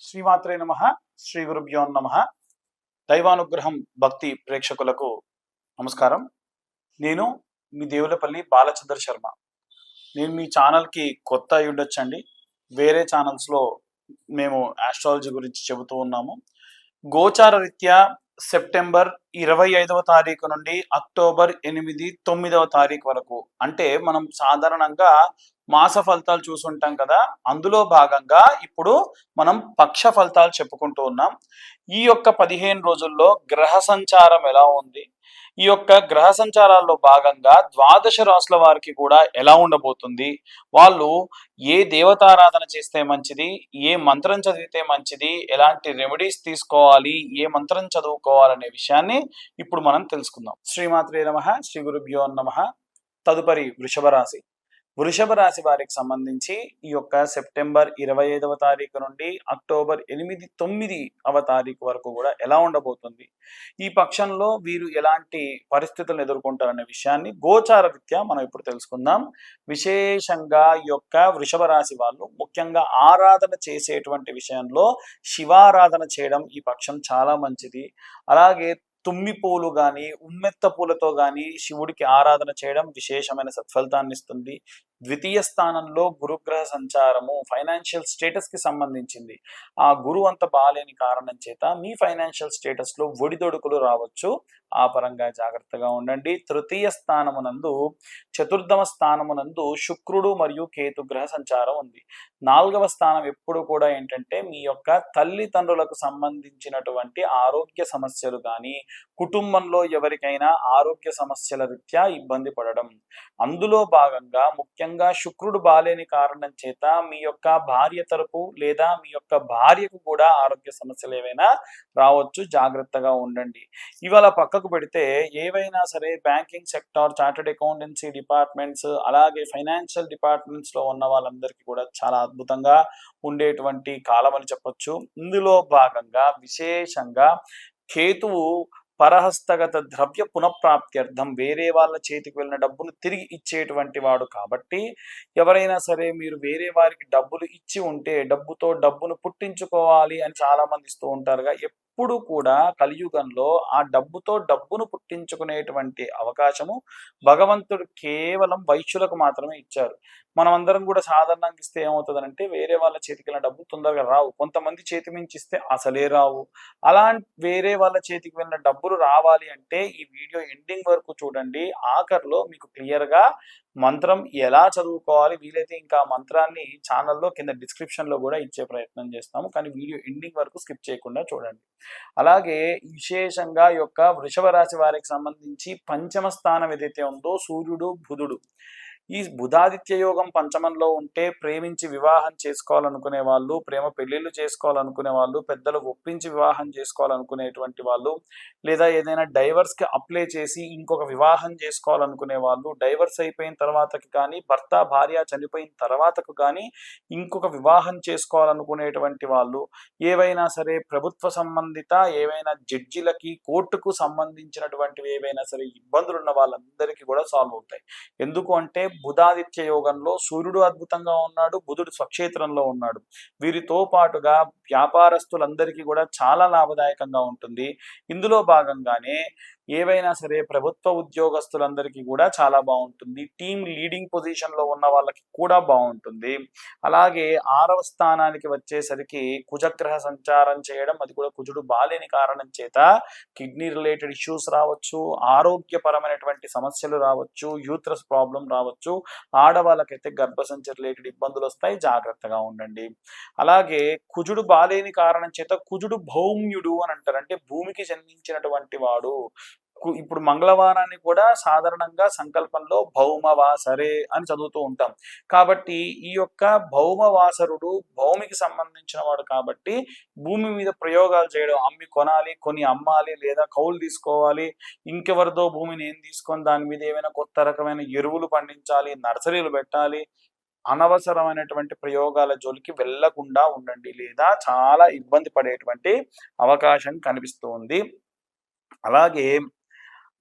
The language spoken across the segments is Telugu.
శ్రీమాత్రే నమ శ్రీ గురుభ్యో నమ. దైవానుగ్రహం భక్తి ప్రేక్షకులకు నమస్కారం. నేను మీ దేవులపల్లి బాలచంద్ర శర్మ. నేను మీ ఛానల్కి కొత్త అయ్యుండొచ్చండి వేరే ఛానల్స్లో మేము ఆస్ట్రాలజీ గురించి చెబుతూ ఉన్నాము. గోచార రీత్యా సెప్టెంబర్ ఇరవై ఐదవ తారీఖు నుండి అక్టోబర్ ఎనిమిది తొమ్మిదవ తారీఖు వరకు. అంటే మనం సాధారణంగా మాస ఫలితాలు చూసుంటాం కదా అందులో భాగంగా ఇప్పుడు మనం పక్ష ఫలితాలు చెప్పుకుంటూ ఉన్నాం. ఈ యొక్క పదిహేను రోజుల్లో గ్రహ సంచారం ఎలా ఉంది? ఈ యొక్క గ్రహ సంచారాల్లో భాగంగా ద్వాదశ రాసుల వారికి కూడా ఎలా ఉండబోతుంది? వాళ్ళు ఏ దేవతారాధన చేస్తే మంచిది? ఏ మంత్రం చదివితే మంచిది? ఎలాంటి రెమెడీస్ తీసుకోవాలి? ఏ మంత్రం చదువుకోవాలనే విషయాన్ని ఇప్పుడు మనం తెలుసుకుందాం. శ్రీమాత్రే నమ శ్రీ గురుభ్యో నమ. తదుపరి వృషభ రాశి. వృషభ రాశి వారికి సంబంధించి ఈ యొక్క సెప్టెంబర్ ఇరవై ఐదవ తారీఖు నుండి అక్టోబర్ ఎనిమిది తొమ్మిది అవ తారీఖు వరకు కూడా ఎలా ఉండబోతుంది? ఈ పక్షంలో వీరు ఎలాంటి పరిస్థితులను ఎదుర్కొంటారనే విషయాన్ని గోచార రీత్యా మనం ఇప్పుడు తెలుసుకుందాం. విశేషంగా ఈ యొక్క వృషభ రాశి వాళ్ళు ముఖ్యంగా ఆరాధన చేసేటువంటి విషయంలో శివారాధన చేయడం ఈ పక్షం చాలా మంచిది. అలాగే తుమ్మి పూలు కానీ ఉమ్మెత్త పూలతో కానీ శివుడికి ఆరాధన చేయడం విశేషమైన సత్ఫలితాన్ని ఇస్తుంది. ద్వితీయ స్థానంలో గురుగ్రహ సంచారము ఫైనాన్షియల్ స్టేటస్కి సంబంధించింది. ఆ గురువు అంత బాలేని కారణం చేత మీ ఫైనాన్షియల్ స్టేటస్లో ఒడిదొడుకులు రావచ్చు. ఆ పరంగా జాగ్రత్తగా ఉండండి. తృతీయ స్థానమునందు చతుర్థమ స్థానమునందు శుక్రుడు మరియు కేతు గ్రహ సంచారం ఉంది. నాలుగవ స్థానం ఎప్పుడు కూడా ఏంటంటే మీ యొక్క తల్లిదండ్రులకు సంబంధించినటువంటి ఆరోగ్య సమస్యలు కానీ కుటుంబంలో ఎవరికైనా ఆరోగ్య సమస్యల రీత్యా ఇబ్బంది పడడం. అందులో భాగంగా ముఖ్యంగా ముఖ్యంగా శుక్రుడు బాలేని కారణం చేత మీ యొక్క భార్య తరపు లేదా మీ యొక్క భార్యకు కూడా ఆరోగ్య సమస్యలు ఏవైనా రావచ్చు. జాగ్రత్తగా ఉండండి. ఇవాళ పక్కకు పెడితే ఏవైనా సరే banking sector chartered accountancy departments అలాగే ఫైనాన్షియల్ డిపార్ట్మెంట్స్లో ఉన్న వాళ్ళందరికీ కూడా చాలా అద్భుతంగా ఉండేటువంటి కాలం అని చెప్పొచ్చు. ఇందులో భాగంగా విశేషంగా కేతువు పరహస్తగత ద్రవ్య పునఃప్రాప్త్యర్థం వేరే వాళ్ళ చేతికి వెళ్ళిన డబ్బును తిరిగి ఇచ్చేటువంటి వాడు కాబట్టి ఎవరైనా సరే మీరు వేరే వారికి డబ్బులు ఇచ్చి ఉంటే డబ్బుతో డబ్బును పుట్టించుకోవాలి అని చాలా మంది ఇస్తూ ఉంటారుగా. ఎప్పుడు కూడా కలియుగంలో ఆ డబ్బుతో డబ్బును పుట్టించుకునేటువంటి అవకాశము భగవంతుడు కేవలం వైశ్యులకు మాత్రమే ఇచ్చారు. మనం అందరం కూడా సాధారణంగా ఇస్తే ఏమవుతుందంటే వేరే వాళ్ళ చేతికి వెళ్ళిన డబ్బు తొందరగా రావు. కొంతమంది చేతి మించి ఇస్తే అసలే రావు. అలా వేరే వాళ్ళ చేతికి వెళ్ళిన డబ్బులు రావాలి అంటే ఈ వీడియో ఎండింగ్ వరకు చూడండి. ఆఖరిలో మీకు క్లియర్గా మంత్రం ఎలా చదువుకోవాలి? వీలైతే ఇంకా మంత్రాన్ని ఛానల్లో కింద డిస్క్రిప్షన్లో కూడా ఇచ్చే ప్రయత్నం చేస్తాము. కానీ వీడియో ఎండింగ్ వరకు స్కిప్ చేయకుండా చూడండి. అలాగే విశేషంగా యొక్క వృషభ రాశి వారికి సంబంధించి పంచమ స్థానం ఏదైతే ఉందో సూర్యుడు బుధుడు. ఈ బుధాదిత్య యోగం పంచమంలో ఉంటే ప్రేమించి వివాహం చేసుకోవాలనుకునే వాళ్ళు ప్రేమ పెళ్ళిళ్ళు చేసుకోవాలనుకునే వాళ్ళు పెద్దలు ఒప్పించి వివాహం చేసుకోవాలనుకునేటువంటి వాళ్ళు లేదా ఏదైనా డైవర్స్కి అప్లై చేసి ఇంకొక వివాహం చేసుకోవాలనుకునే వాళ్ళు డైవర్స్ అయిపోయిన తర్వాతకి కానీ భర్త భార్య చనిపోయిన తర్వాతకు కానీ ఇంకొక వివాహం చేసుకోవాలనుకునేటువంటి వాళ్ళు ఏవైనా సరే ప్రభుత్వ సంబంధిత ఏవైనా జడ్జిలకి కోర్టుకు సంబంధించినటువంటివి ఏవైనా సరే ఇబ్బందులు ఉన్న వాళ్ళందరికీ కూడా సాల్వ్ అవుతాయి. ఎందుకు అంటే బుధాదిత్య యోగంలో సూర్యుడు అద్భుతంగా ఉన్నాడు బుధుడు స్వక్షేత్రంలో ఉన్నాడు. వీరితో పాటుగా వ్యాపారస్తులందరికీ కూడా చాలా లాభదాయకంగా ఉంటుంది. ఇందులో భాగంగానే ఏవైనా సరే ప్రభుత్వ ఉద్యోగస్తులందరికీ కూడా చాలా బాగుంటుంది. టీం లీడింగ్ పొజిషన్లో ఉన్న వాళ్ళకి కూడా బాగుంటుంది. అలాగే ఆరవ స్థానానికి వచ్చేసరికి కుజగ్రహ సంచారం చేయడం అది కూడా కుజుడు బాలేని కారణం చేత కిడ్నీ రిలేటెడ్ ఇష్యూస్ రావచ్చు ఆరోగ్యపరమైనటువంటి సమస్యలు రావచ్చు యూత్రస్ ప్రాబ్లం రావచ్చు ఆడవాళ్ళకైతే గర్భసంచి రిలేటెడ్ ఇబ్బందులు వస్తాయి జాగ్రత్తగా ఉండండి. అలాగే కుజుడు బాలేని కారణం చేత కుజుడు భౌమ్యుడు అని అంటారు. అంటే భూమికి జన్మించినటువంటి వాడు ఇప్పుడు మంగళవారాన్ని కూడా సాధారణంగా సంకల్పంలో భౌమవాసరే అని చదువుతూ ఉంటాం. కాబట్టి ఈ యొక్క భౌమవాసరుడు భూమికి సంబంధించిన వాడు కాబట్టి భూమి మీద ప్రయోగాలు చేయడం అమ్మి కొనాలి కొని అమ్మాలి లేదా కౌలు తీసుకోవాలి ఇంకెవరిదో భూమిని ఏం తీసుకొని దాని మీద ఏమైనా కొత్త రకమైన ఎరువులు పండించాలి నర్సరీలు పెట్టాలి అనవసరమైనటువంటి ప్రయోగాల జోలికి వెళ్ళకుండా ఉండండి లేదా చాలా ఇబ్బంది పడేటువంటి అవకాశం కనిపిస్తుంది. అలాగే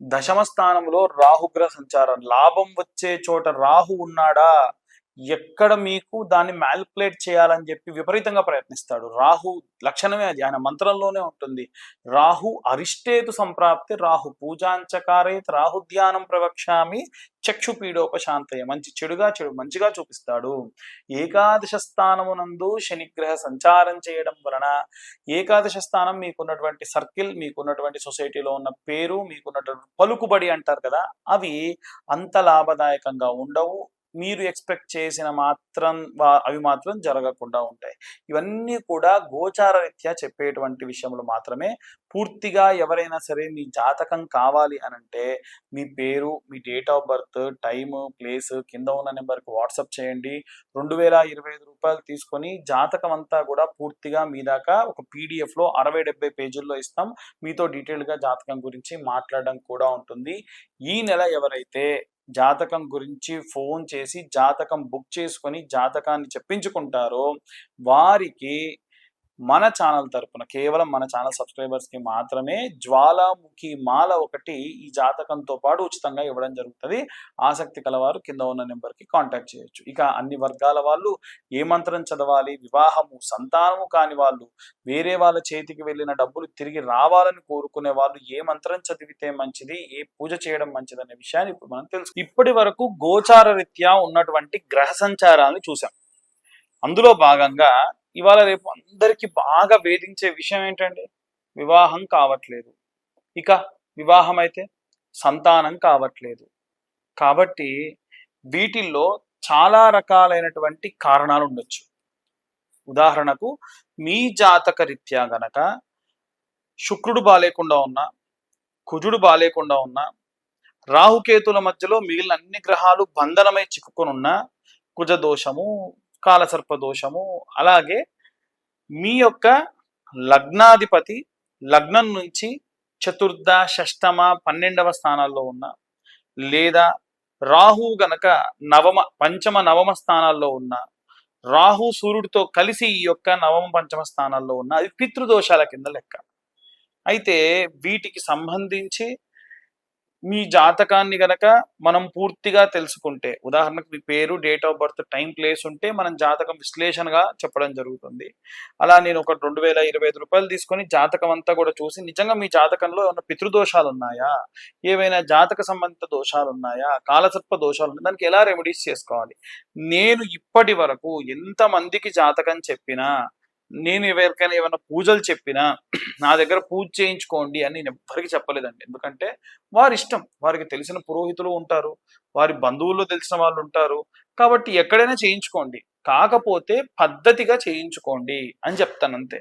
దశమ స్థానంలో రాహుగ్రహ సంచారం. లాభం వచ్చే చోట రాహు ఉన్నాడా? ఎక్కడ మీకు దాన్ని మ్యాల్పులేట్ చేయాలని చెప్పి విపరీతంగా ప్రయత్నిస్తాడు. రాహు లక్షణమే అది. ఆయన మంత్రంలోనే ఉంటుంది. రాహు అరిష్టేతు సంప్రాప్తి రాహు పూజాంచకారేత్ రాహు ధ్యానం ప్రవక్ష్యామి చక్షుపీడోపశాంతయ మంచి చెడుగా చెడు మంచిగా చూపిస్తాడు. ఏకాదశ స్థానమునందు శనిగ్రహ సంచారం చేయడం వలన ఏకాదశ స్థానం మీకున్నటువంటి సర్కిల్ మీకున్నటువంటి సొసైటీలో ఉన్న పేరు మీకున్నటువంటి పలుకుబడి అంటారు కదా అవి అంత లాభదాయకంగా ఉండవు. మీరు ఎక్స్పెక్ట్ చేసిన మాత్రం అవి మాత్రం జరగకుండా ఉంటాయి. ఇవన్నీ కూడా గోచార రీత్యా చెప్పేటువంటి విషయంలో మాత్రమే. పూర్తిగా ఎవరైనా సరే మీ జాతకం కావాలి అనంటే మీ పేరు మీ date of birth time place కింద ఉన్న నెంబర్కి వాట్సాప్ చేయండి. రెండు వేల ఇరవై ఐదు రూపాయలు తీసుకొని జాతకం అంతా కూడా పూర్తిగా మీ దాకా ఒక పీడిఎఫ్లో అరవై డెబ్బై పేజీల్లో ఇస్తాం. మీతో డీటెయిల్గా జాతకం గురించి మాట్లాడడం కూడా ఉంటుంది. ఈ నెల ఎవరైతే జాతకం గురించి ఫోన్ చేసి జాతకం బుక్ చేసుకొని జాతకాన్ని చెప్పించుకుంటారో వారికి మన ఛానల్ తరపున కేవలం మన ఛానల్ సబ్స్క్రైబర్స్కి మాత్రమే జ్వాలాముఖి మాల ఒకటి ఈ జాతకంతో పాటు ఉచితంగా ఇవ్వడం జరుగుతుంది. ఆసక్తి కలవారు కింద ఉన్న నెంబర్కి కాంటాక్ట్ చేయొచ్చు. ఇక అన్ని వర్గాల వాళ్ళు ఏ మంత్రం చదవాలి వివాహము సంతానము కాని వాళ్ళు వేరే వాళ్ళ చేతికి వెళ్ళిన డబ్బులు తిరిగి రావాలని కోరుకునే వాళ్ళు ఏ మంత్రం చదివితే మంచిది ఏ పూజ చేయడం మంచిది అనే విషయాన్ని ఇప్పుడు మనం తెలుసు. ఇప్పటి వరకు గోచార రీత్యా ఉన్నటువంటి గ్రహ సంచారాలను చూసాం. అందులో భాగంగా ఇవాళ రేపు అందరికీ బాగా వేధించే విషయం ఏంటంటే వివాహం కావట్లేదు. ఇక వివాహం అయితే సంతానం కావట్లేదు. కాబట్టి వీటిల్లో చాలా రకాలైనటువంటి కారణాలు ఉండొచ్చు. ఉదాహరణకు మీ జాతక రీత్యా గనక శుక్రుడు బాలేకుండా ఉన్నా కుజుడు బాలేకుండా ఉన్నా రాహుకేతుల మధ్యలో మిగిలిన అన్ని గ్రహాలు బంధనమై చిక్కుకొని ఉన్న కుజ దోషము కాలసర్ప దోషము. అలాగే మీ యొక్క లగ్నాధిపతి లగ్నం నుంచి చతుర్థ షష్టమ పన్నెండవ స్థానాల్లో ఉన్న లేదా రాహు గనక నవమ పంచమ నవమ స్థానాల్లో ఉన్న రాహు సూర్యుడితో కలిసి ఈ యొక్క నవమ పంచమ స్థానాల్లో ఉన్న అవి పితృదోషాల కింద లెక్క. అయితే వీటికి సంబంధించి మీ జాతకాన్ని గనక మనం పూర్తిగా తెలుసుకుంటే ఉదాహరణకు మీ పేరు date of birth time place ఉంటే మనం జాతకం విశ్లేషణగా చెప్పడం జరుగుతుంది. అలా నేను ఒక రెండు వేల ఇరవై ఐదు రూపాయలు తీసుకొని జాతకం అంతా కూడా చూసి నిజంగా మీ జాతకంలో ఏమైనా పితృదోషాలు ఉన్నాయా? ఏవైనా జాతక సంబంధిత దోషాలు ఉన్నాయా? కాలసర్ప దోషాలు ఉన్నాయి? దానికి ఎలా రెమెడీస్ చేసుకోవాలి? నేను ఇప్పటి వరకు ఎంత మందికి జాతకం చెప్పినా నేను ఎవరికైనా ఏమైనా పూజలు చెప్పినా నా దగ్గర పూజ చేయించుకోండి అని నేను ఎవ్వరికి చెప్పలేదండి. ఎందుకంటే వారి ఇష్టం వారికి తెలిసిన పురోహితులు ఉంటారు. వారి బంధువుల్లో తెలిసిన వాళ్ళు ఉంటారు. కాబట్టి ఎక్కడైనా చేయించుకోండి. కాకపోతే పద్ధతిగా చేయించుకోండి అని చెప్తాను అంతే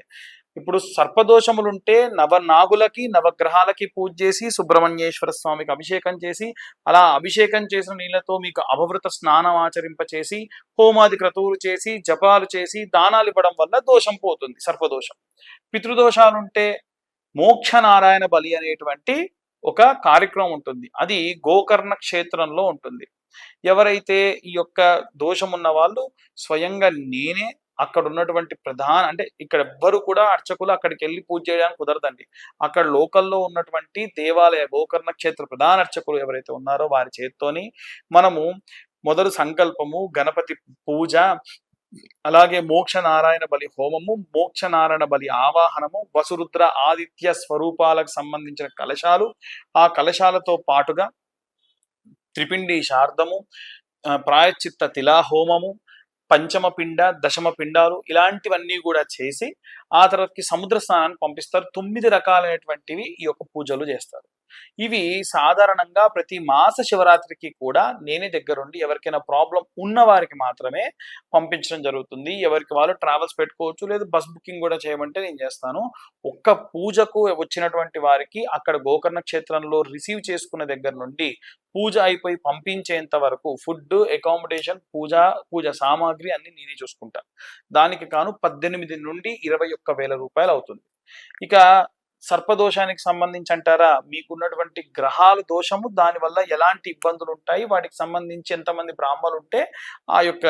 ఇప్పుడు సర్పదోషములుంటే నవనాగులకి నవగ్రహాలకి పూజ చేసి సుబ్రహ్మణ్యేశ్వర స్వామికి అభిషేకం చేసి అలా అభిషేకం చేసిన నీళ్ళతో మీకు అభవృత స్నానం ఆచరింప చేసి హోమాది క్రతువులు చేసి జపాలు చేసి దానాలు ఇవ్వడం వల్ల దోషం పోతుంది సర్పదోషం. పితృదోషాలుంటే మోక్ష నారాయణ బలి అనేటువంటి ఒక కార్యక్రమం ఉంటుంది. అది గోకర్ణ క్షేత్రంలో ఉంటుంది. ఎవరైతే ఈ యొక్క దోషం ఉన్న వాళ్ళు స్వయంగా నేనే అక్కడ ఉన్నటువంటి ప్రధాన అంటే ఇక్కడ ఎవ్వరు కూడా అర్చకులు అక్కడికి వెళ్ళి పూజ చేయడానికి కుదరదండి. అక్కడ లోకల్లో ఉన్నటువంటి దేవాలయ గోకర్ణ క్షేత్ర ప్రధాన అర్చకులు ఎవరైతే ఉన్నారో వారి చేత్తోని మనము మొదలు సంకల్పము గణపతి పూజ అలాగే మోక్ష నారాయణ బలి హోమము మోక్ష నారాయణ బలి ఆవాహనము వసురుద్ర ఆదిత్య స్వరూపాలకు సంబంధించిన కలశాలు. ఆ కలశాలతో పాటుగా త్రిపిండి శార్దము ప్రాయచిత్త ప్రాయశ్చిత్త పంచమ పిండ దశమ పిండాలు ఇలాంటివన్నీ కూడా చేసి ఆ తర్వాతకి సముద్ర స్నానాన్ని పంపిస్తారు. తొమ్మిది రకాలైనటువంటివి ఈ యొక్క పూజలు చేస్తారు. ఇవి సాధారణంగా ప్రతి మాస శివరాత్రికి కూడా నేనే దగ్గరుండి ఎవరికైనా ప్రాబ్లం ఉన్న వారికి మాత్రమే పంపించడం జరుగుతుంది. ఎవరికి వాళ్ళు ట్రావెల్స్ పెట్టుకోవచ్చు లేదా బస్ బుకింగ్ కూడా చేయమంటే నేను చేస్తాను. ఒక్క పూజకు వచ్చినటువంటి వారికి అక్కడ గోకర్ణ క్షేత్రంలో రిసీవ్ చేసుకున్న దగ్గర నుండి పూజ అయిపోయి పంపించేంత వరకు ఫుడ్ అకామిడేషన్ పూజ పూజ సామాగ్రి అన్ని నేనే చూసుకుంటాను దానికి కాను పద్దెనిమిది నుండి ఇరవై ఒక్క వేల రూపాయలు అవుతుంది. ఇక సర్పదోషానికి సంబంధించి అంటారా మీకున్నటువంటి గ్రహాల దోషము దానివల్ల ఎలాంటి ఇబ్బందులు ఉంటాయి వాటికి సంబంధించి ఎంతమంది బ్రాహ్మలు ఉంటే ఆ యొక్క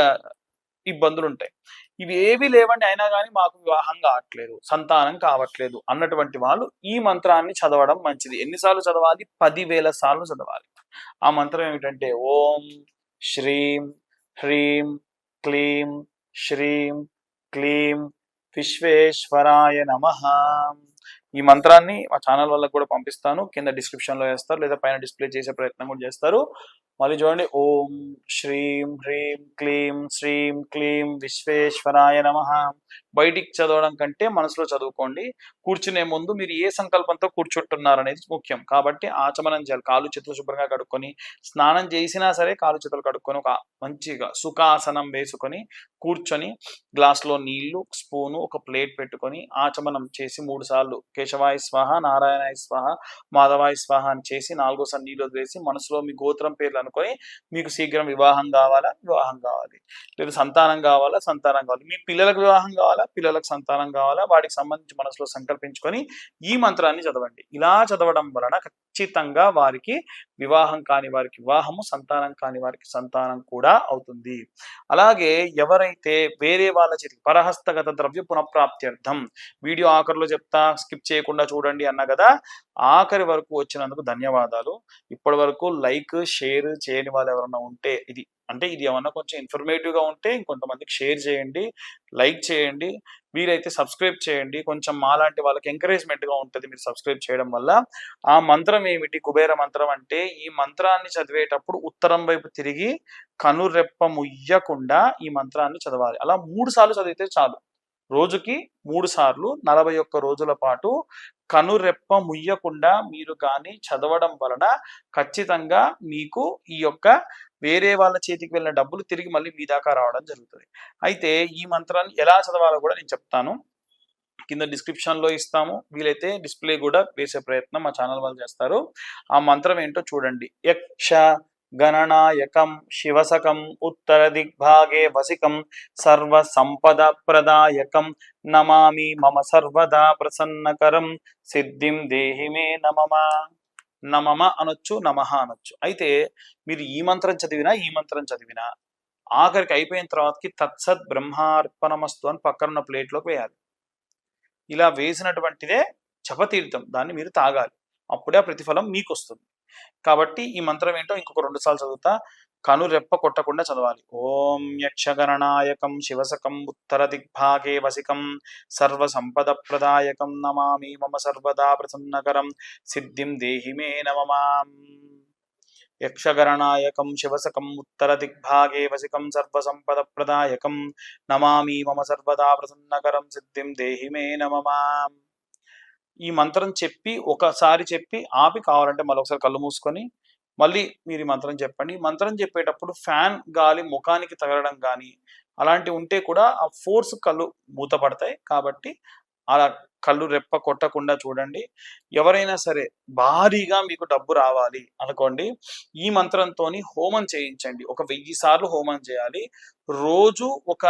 ఇబ్బందులు ఉంటాయి ఇవి ఏవి లేవండి అయినా కానీ మాకు వివాహం కావట్లేదు సంతానం కావట్లేదు అన్నటువంటి వాళ్ళు ఈ మంత్రాన్ని చదవడం మంచిది. ఎన్నిసార్లు చదవాలి? పదివేల సార్లు చదవాలి. ఆ మంత్రం ఏమిటంటే ఓం శ్రీం హ్రీం క్లీం శ్రీం క్లీం విశ్వేశ్వరాయ నమ. ఈ మంత్రాన్ని మా ఛానల్ వాళ్ళకి కూడా పంపిస్తాను. కింద డిస్క్రిప్షన్లో వేస్తారు. లేదా పైన డిస్ప్లే చేసే ప్రయత్నం కూడా చేస్తారు. మళ్ళీ చూడండి. ఓం శ్రీం హ్రీం క్లీం శ్రీం క్లీం విశ్వేశ్వరాయ నమ. బయటికి చదవడం కంటే మనసులో చదువుకోండి. కూర్చునే ముందు మీరు ఏ సంకల్పంతో కూర్చుంటున్నారు అనేది ముఖ్యం. కాబట్టి ఆచమనం చేయాలి. కాలు చేతులు శుభ్రంగా కడుక్కొని స్నానం చేసినా సరే కాలు చేతులు కడుక్కొని ఒక మంచిగా సుఖాసనం వేసుకొని కూర్చొని గ్లాస్లో నీళ్ళు స్పూను ఒక ప్లేట్ పెట్టుకొని ఆచమనం చేసి మూడు సార్లు కేశవాయ స్వాహ నారాయణాయ స్వాహ మాధవాయ స్వాహ అని చేసి నాలుగోసారి నీళ్ళు వదిలేసి మనసులో మీ గోత్రం పేర్లు అనుకొని మీకు శీఘ్రం వివాహం కావాలా? వివాహం కావాలి. లేదా సంతానం కావాలా? సంతానం కావాలి. మీ పిల్లలకు వివాహం కావాలా? పిల్లలకు సంతానం కావాలా? వాటికి సంబంధించి మనసులో సంకల్పించుకొని ఈ మంత్రాన్ని చదవండి. ఇలా చదవడం వలన ఖచ్చితంగా వారికి వివాహం కాని వారికి వివాహము సంతానం కాని వారికి సంతానం కూడా అవుతుంది. అలాగే ఎవరైతే వేరే వాళ్ళ చేతికి పరహస్తగత ద్రవ్య పునఃప్రాప్త్యర్థం వీడియో ఆఖరిలో చెప్తా స్కిప్ చేయకుండా చూడండి అన్న కదా ఆఖరి వరకు వచ్చినందుకు ధన్యవాదాలు. ఇప్పటి వరకు లైక్ షేర్ చేయని వాళ్ళు ఎవరైనా ఉంటే ఇది అంటే ఇది ఏమన్నా కొంచెం ఇన్ఫర్మేటివ్గా ఉంటే ఇంకొంతమందికి షేర్ చేయండి లైక్ చేయండి. మీరైతే సబ్స్క్రైబ్ చేయండి. కొంచెం మాలాంటి వాళ్ళకి ఎంకరేజ్మెంట్గా ఉంటుంది మీరు సబ్స్క్రైబ్ చేయడం వల్ల. ఆ మంత్రం ఏమిటి? కుబేర మంత్రం అంటే ఈ మంత్రాన్ని చదివేటప్పుడు ఉత్తరం వైపు తిరిగి కనురెప్ప ముయ్యకుండా ఈ మంత్రాన్ని చదవాలి. అలా మూడు సార్లు చదివితే చాలు. రోజుకి మూడు సార్లు నలభై ఒక్క రోజుల పాటు కనురెప్ప ముయ్యకుండా మీరు కానీ చదవడం వలన ఖచ్చితంగా మీకు ఈ యొక్క వేరే వాళ్ళ చేతికి వెళ్ళిన డబ్బులు తిరిగి మళ్ళీ మీ దాకా రావడం జరుగుతుంది. అయితే ఈ మంత్రాన్ని ఎలా చదవాలో కూడా నేను చెప్తాను. కింద డిస్క్రిప్షన్లో ఇస్తాము. వీలైతే డిస్ప్లే కూడా వేసే ప్రయత్నం మా ఛానల్ వాళ్ళు చేస్తారు. ఆ మంత్రం ఏంటో చూడండి. యక్ష గణనాయకం శివసకం ఉత్తర దిగ్భాగే వసికం సర్వ సంపద ప్రదాయకం నమామి మమ సర్వదా ప్రసన్నకరం సిద్ధిం దేహి మే నమమ నమమ అనొచ్చు నమః అనొచ్చు। అయితే మీరు ఈ మంత్రం చదివినా ఈ మంత్రం చదివినా ఆఖరికి అయిపోయిన తర్వాతకి తత్సత్ బ్రహ్మార్పణమస్తు అని పక్కనున్న ప్లేట్లోకి వేయాలి। ఇలా వేసినటువంటిదే చపతీర్థం దాన్ని మీరు తాగాలి। అప్పుడే ఆ ప్రతిఫలం మీకు వస్తుంది కాబట్టి ఈ మంత్రం ఏంటో ఇంకొక రెండు సార్లు చదువుతా. కను రెప్ప కొట్టకుండా చదవాలి. ఓం యక్షగణనాయకం శివసకం ఉత్తర దిగ్భాగే వసికం సర్వ సంపద ప్రదాయకం నమామి మమ సర్వదా ప్రసన్నకరం సిద్ధిం దేహి మే నమమాం యక్షగణనాయకం శివసకం ఉత్తర దిగ్భాగే వసికం సర్వ సంపద ప్రదాయకం నమామి మమ సర్వదా ప్రసన్నకరం సిద్ధిం దేహి మే నమమాం ఈ మంత్రం చెప్పి ఒకసారి చెప్పి ఆపి కావాలంటే మళ్ళీ ఒకసారి కళ్ళు మూసుకొని మళ్ళీ మీరు ఈ మంత్రం చెప్పండి. మంత్రం చెప్పేటప్పుడు ఫ్యాన్ గాలి ముఖానికి తగలడం కానీ అలాంటి ఉంటే కూడా ఆ ఫోర్స్ కళ్ళు మూతపడతాయి. కాబట్టి అలా కళ్ళు రెప్ప కొట్టకుండా చూడండి. ఎవరైనా సరే భారీగా మీకు డబ్బు రావాలి అనుకోండి ఈ మంత్రంతో హోమం చేయించండి. ఒక వెయ్యి సార్లు హోమం చేయాలి. రోజు ఒక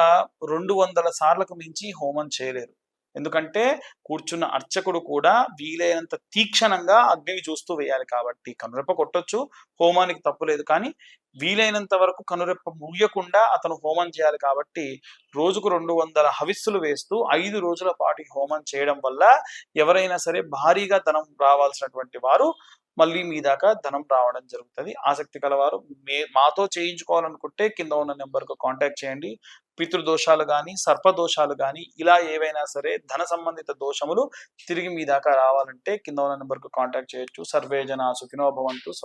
రెండు వందల సార్లకు మించి హోమం చేయలేరు. ఎందుకంటే కూర్చున్న అర్చకుడు కూడా వీలైనంత తీక్షణంగా అగ్నిని చూస్తూ వేయాలి కాబట్టి కనురెప్ప కొట్టొచ్చు హోమానికి తప్పు లేదు. కానీ వీలైనంత వరకు కనురెప్ప ముయ్యకుండా అతను హోమం చేయాలి కాబట్టి రోజుకు రెండు వందల హవిస్సులు వేస్తూ ఐదు రోజుల పాటు హోమం చేయడం వల్ల ఎవరైనా సరే భారీగా ధనం రావాల్సినటువంటి వారు మళ్ళీ మీ దాకా ధనం రావడం జరుగుతుంది. ఆసక్తి కలవారు. మే మాతో చేయించుకోవాలనుకుంటే కింద ఉన్న నెంబర్కు కాంటాక్ట్ చేయండి. పితృదోషాలు కానీ సర్పదోషాలు కానీ ఇలా ఏవైనా సరే ధన సంబంధిత దోషములు తిరిగి మీ దాకా రావాలంటే కింద ఉన్న నెంబర్కు కాంటాక్ట్ చేయొచ్చు. సర్వే జన సుఖినో భవంతు స్వస్తి